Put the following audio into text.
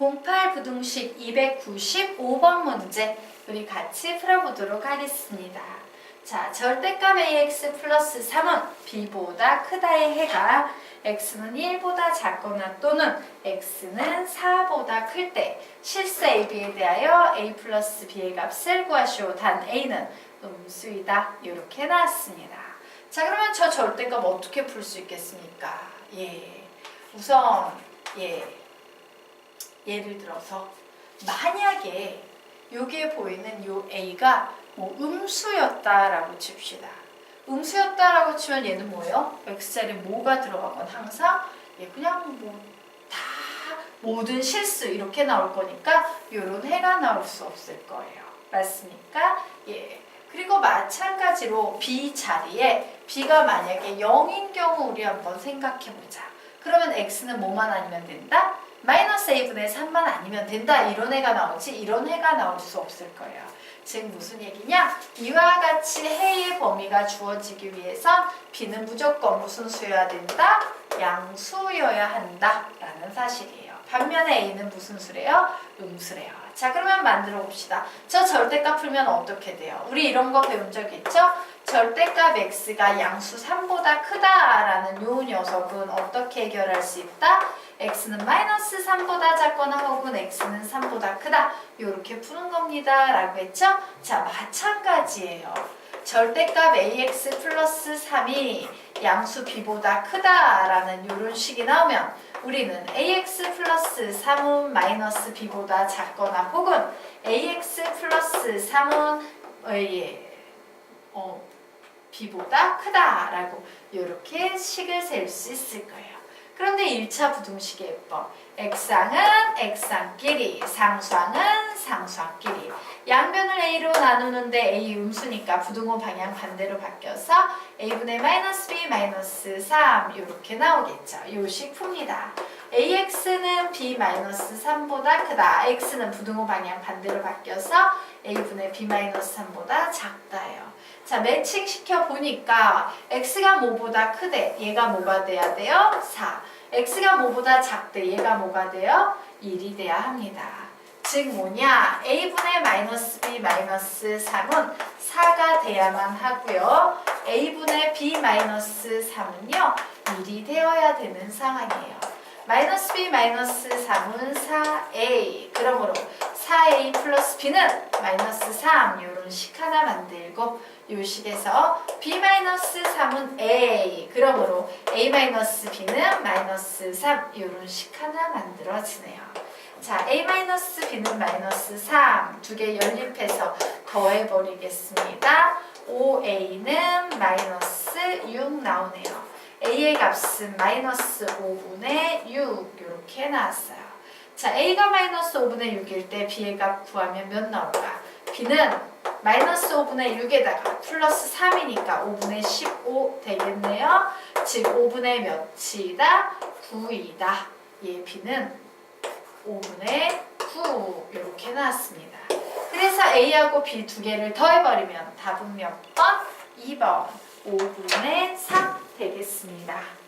08 부등식 295번 문제 우리 같이 풀어보도록 하겠습니다. 자, 절대값 ax 플러스 3은 b보다 크다의 해가 x는 1보다 작거나 또는 x는 4보다 클 때 실수 ab에 대하여 a 플러스 b의 값을 구하시오. 단 a는 음수이다. 이렇게 나왔습니다. 자, 그러면 저 절대값 어떻게 풀 수 있겠습니까? 예. 우선 예. 예를 들어서 만약에 여기에 보이는 요 a가 뭐 음수였다라고 칩시다. 음수였다라고 치면 얘는 뭐예요? x자리에 뭐가 들어가건 항상 예, 그냥 뭐 다 모든 실수 이렇게 나올 거니까 요런 해가 나올 수 없을 거예요. 맞습니까? 예. 그리고 마찬가지로 b 자리에 b가 만약에 0인 경우 우리 한번 생각해 보자. 그러면 x는 뭐만 아니면 된다? 마이너스 a분의 3만 아니면 된다. 이런 해가 나오지 이런 해가 나올 수 없을 거예요. 즉 무슨 얘기냐? 이와 같이 해의 범위가 주어지기 위해선 b는 무조건 무슨 수여야 된다? 양수여야 한다라는 사실이에요. 반면에 a는 무슨 수래요? 음수래요. 자 그러면 만들어 봅시다. 저 절대값 풀면 어떻게 돼요? 우리 이런 거 배운 적 있죠? 절대값 x가 양수 3보다 크다라는 요 녀석은 어떻게 해결할 수 있다? x는 마이너스 3보다 작거나 혹은 x는 3보다 크다 이렇게 푸는 겁니다 라고 했죠? 자 마찬가지예요 절대값 ax 플러스 3이 양수 b보다 크다라는 이런 식이 나오면 우리는 ax 플러스 3은 마이너스 b보다 작거나 혹은 ax 플러스 3은 어, 예, 어, b보다 크다라고 이렇게 식을 셀 수 있을 거예요. 그런데 1차 부등식의 예법 x항은 x항끼리 상수항은 상수항끼리 양변을 a로 나누는데 a 음수니까 부등호 방향 반대로 바뀌어서 a분의 마이너스 b 마이너스 3 이렇게 나오겠죠. 요식 풉니다. ax는 b 마이너스 3보다 크다. x는 부등호 방향 반대로 바뀌어서 a분의 b 마이너스 3보다 작다예요. 자 매칭 시켜 보니까 x가 뭐보다 크대. 얘가 뭐가 돼야 돼요? 4. x가 뭐보다 작대. 얘가 뭐가 돼요? 1이 돼야 합니다. 즉 뭐냐? a분의 마이너스 b 마이너스 3은 4가 돼야만 하고요. a분의 b 마이너스 3은요. 1이 되어야 되는 상황이에요. 마이너스 b 마이너스 3은 4a 그러므로 4a 플러스 b는 마이너스 3 이런 식 하나 만들고 요 식에서 b 마이너스 3은 a 그러므로 a 마이너스 b는 마이너스 3 이런 식 하나 만들어지네요. 자 a 마이너스 b는 마이너스 3 두 개 연립해서 더해버리겠습니다. 5a는 마이너스 6 나오네요. a의 값은 마이너스 5분의 6 이렇게 나왔어요. 자 a가 마이너스 5분의 6일 때 b의 값 구하면 몇 나올까? b는 마이너스 5분의 6에다가 플러스 3이니까 5분의 15 되겠네요. 즉 5분의 몇이다? 9이다. 얘 b는 5분의 9 이렇게 나왔습니다. 그래서 a하고 b 두 개를 더해버리면 답은 몇 번? 2번 5분의 3 되겠습니다.